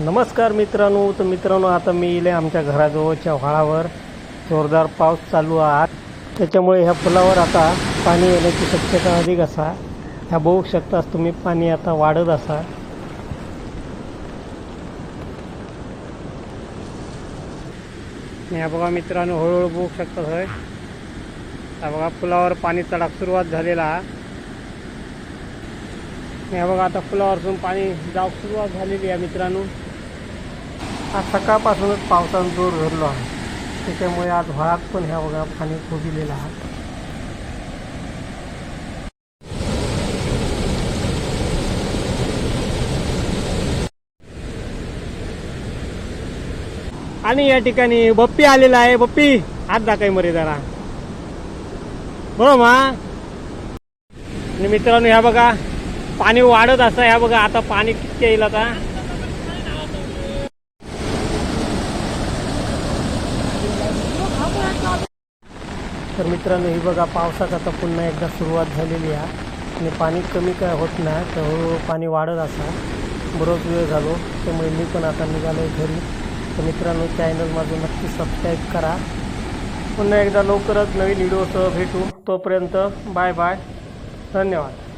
नमस्कार मित्रांनो. तर मित्रांनो आता मी इले आमच्या घराजवळच्या व्हाळावर. जोरदार पाऊस चालू आहात. त्याच्यामुळे ह्या पुलावर आता पाणी येण्याची शक्यता अधिक असा. ह्या बघू शकताच तुम्ही पाणी आता वाढत असा. ह्या बघा मित्रांनो हळूहळू बघू शकता होय. हा बघा पुलावर पाणी चढाक सुरुवात झालेला. ह्या बघा आता पुलावरसून पाणी जाऊ सुरुवात झालेली आहे मित्रांनो. आज सकाळपासूनच पावसानं जोर धरलो आहे. त्याच्यामुळे आज भात पण ह्या बघा पाणी खोबिलेलं आहे. आणि या ठिकाणी बप्पी आलेला आहे. बप्पी हात दाखाय मरे जरा. बरोबर मा. आणि मित्रांनो ह्या बघा पाणी वाढत असं ह्या बघा आता पाणी किती येईल आता? तर मित्रांनो ही बघा पावसात आता पुन्हा एकदा सुरुवात झालेली आहे. आणि पाणी कमी काय होत नाही तर हळूहळू पाणी वाढत असा. बरोच वेळ झालो त्यामुळे मी पण आता निघालो आहे घरी. तर मित्रांनो चॅनल माझं नक्की सबस्क्राईब करा. पुन्हा एकदा लवकरच नवीन व्हिडिओसह भेटू. तोपर्यंत बाय बाय. धन्यवाद.